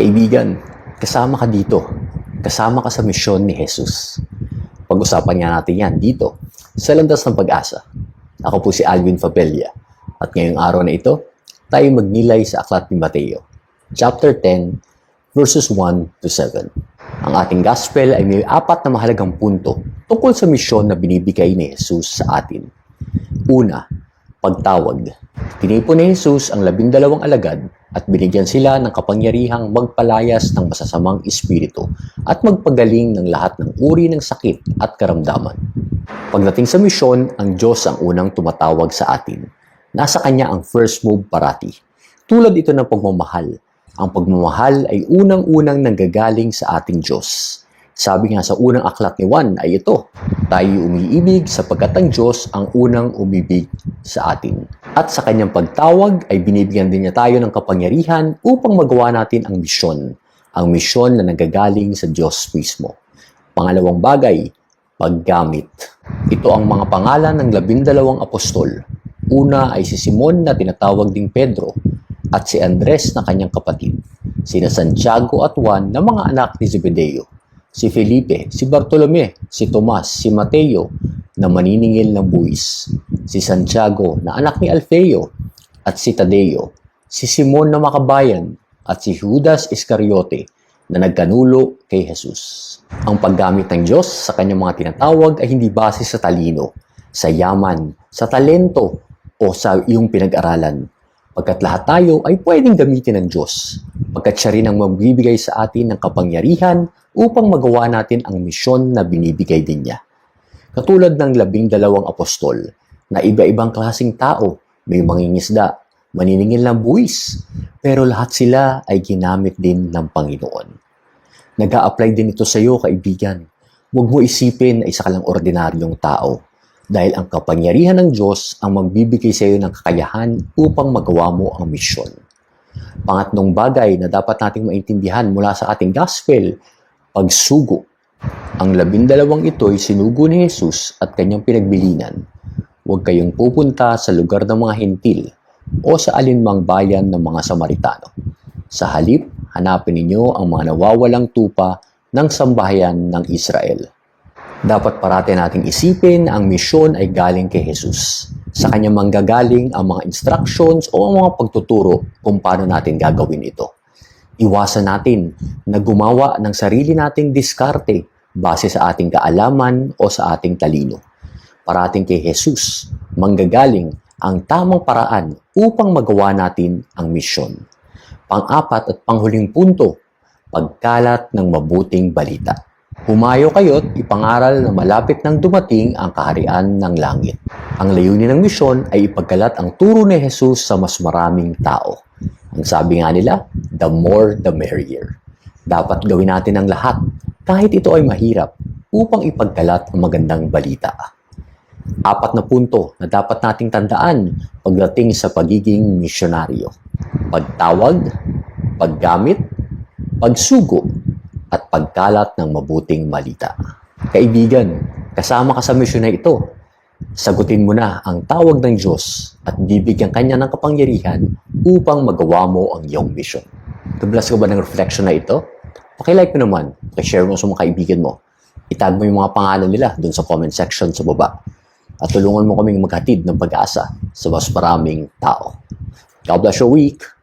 Kaibigan, kasama ka dito. Kasama ka sa misyon ni Jesus. Pag-usapan nga natin yan dito sa Landas ng Pag-asa. Ako po si Alvin Fabella at ngayong araw na ito, tayo magnilay sa Aklat ni Mateo, chapter 10, verses 1 to 7. Ang ating gospel ay may apat na mahalagang punto tungkol sa misyon na binibigay ni Jesus sa atin. Una, pagtawag. Tinipon ni Jesus ang labindalawang alagad at binigyan sila ng kapangyarihang magpalayas ng masasamang espiritu at magpagaling ng lahat ng uri ng sakit at karamdaman. Pagdating sa misyon, ang Diyos ang unang tumatawag sa atin. Nasa Kanya ang first move parati. Tulad ito ng pagmamahal. Ang pagmamahal ay unang-unang nanggagaling sa ating Diyos. Sabi nga sa unang aklat ni Juan ay ito, tayo umiibig sapagkat ang Diyos ang unang umibig sa atin. At sa kanyang pagtawag ay binibigyan din niya tayo ng kapangyarihan upang magawa natin ang misyon. Ang misyon na nanggagaling sa Diyos mismo. Pangalawang bagay, paggamit. Ito ang mga pangalan ng labindalawang apostol. Una ay si Simon na tinatawag ding Pedro at si Andres na kanyang kapatid. Sina Santiago at Juan na mga anak ni Zebedeo si Felipe, si Bartolome, si Tomas, si Mateo na maniningil ng buwis, si Santiago na anak ni Alfeo at si Tadeo, si Simon na makabayan at si Judas Iscariote na nagkanulo kay Jesus. Ang paggamit ng Diyos sa kanyang mga tinatawag ay hindi base sa talino, sa yaman, sa talento o sa iyong pinag-aralan. Pagkat lahat tayo ay pwedeng gamitin ng Diyos, pagkat siya rin ang magbibigay sa atin ng kapangyarihan upang magawa natin ang misyon na binibigay din niya. Katulad ng labing dalawang apostol na iba-ibang klasing tao, may mangingisda, maniningil ng buwis, pero lahat sila ay ginamit din ng Panginoon. nag apply din ito sa iyo, kaibigan. Huwag mo isipin na isa ka lang ordinaryong tao dahil ang kapangyarihan ng Diyos ang magbibigay sa iyo ng kakayahan upang magawa mo ang misyon. Pangatlong bagay na dapat nating maintindihan mula sa ating gospel, pagsugo. Ang labindalawang ito ay sinugo ni Jesus at kanyang pinagbilinan. Huwag kayong pupunta sa lugar ng mga hentil o sa alinmang bayan ng mga Samaritano. Sa halip, hanapin ninyo ang mga nawawalang tupa ng sambahayan ng Israel. Dapat parati nating isipin ang misyon ay galing kay Jesus. Sa kanya manggagaling ang mga instructions o ang mga pagtuturo kung paano natin gagawin ito. Iwasan natin na gumawa ng sarili nating diskarte base sa ating kaalaman o sa ating talino. Parating kay Jesus, manggagaling ang tamang paraan upang magawa natin ang misyon. Pang-apat at panghuling punto, pagkalat ng mabuting balita. Humayo kayo't ipangaral na malapit nang dumating ang kaharian ng langit. Ang layunin ng misyon ay ipagkalat ang turo ni Jesus sa mas maraming tao. Ang sabi nga nila, the more the merrier. Dapat gawin natin ang lahat, kahit ito ay mahirap, upang ipagkalat ang magandang balita. Apat na punto na dapat nating tandaan pagdating sa pagiging misyonaryo. Pagtawag, paggamit, pagsugo, at pagkalat ng mabuting balita. Kaibigan, kasama ka sa misyon na ito. Sagutin mo na ang tawag ng Diyos at bibigyan kanya ng kapangyarihan upang magawa mo ang iyong mission. Nablas ka ba ng reflection na ito? Pakilike mo naman, pakishare mo sa mga kaibigan mo. Itag mo yung mga pangalan nila dun sa comment section sa baba. At tulungan mo kaming maghatid ng pag-asa sa mas maraming tao. God bless your week!